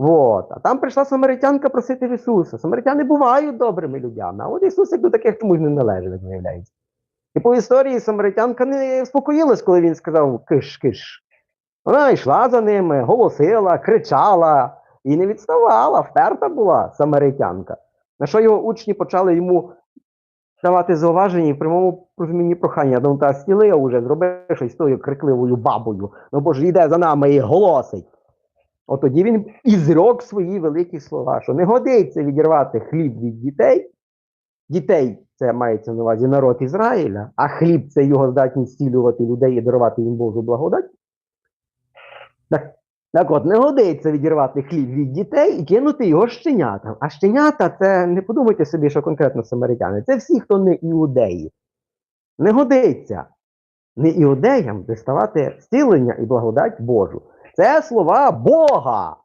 Вот. А там прийшла самаритянка просити Ісуса. Самаритяни бувають добрими людьми, а от Ісус як до таких чомусь не належить, як виявляється. І по історії самаритянка не спокоїлась, коли він сказав киш, киш. Вона йшла за ними, голосила, кричала і не відставала, вперта була самаритянка. На що його учні почали йому давати зауваження і в прямому розумінні прохання. Ну та стіли уже, зроби щось з тою крикливою бабою. Ну бо ж йде за нами і голосить. От тоді він і зрок свої великі слова, що не годиться відірвати хліб від дітей. Дітей це мається на увазі народ Ізраїля, а хліб це його здатність зцілювати людей і дарувати їм Божу благодать. Так, так от, не годиться відірвати хліб від дітей і кинути його щенятам. А щенята це не подумайте собі, що конкретно самаритяни. Це всі, хто не іудеї. Не годиться не іудеям доставати зцілення і благодать Божу. Це слова Бога.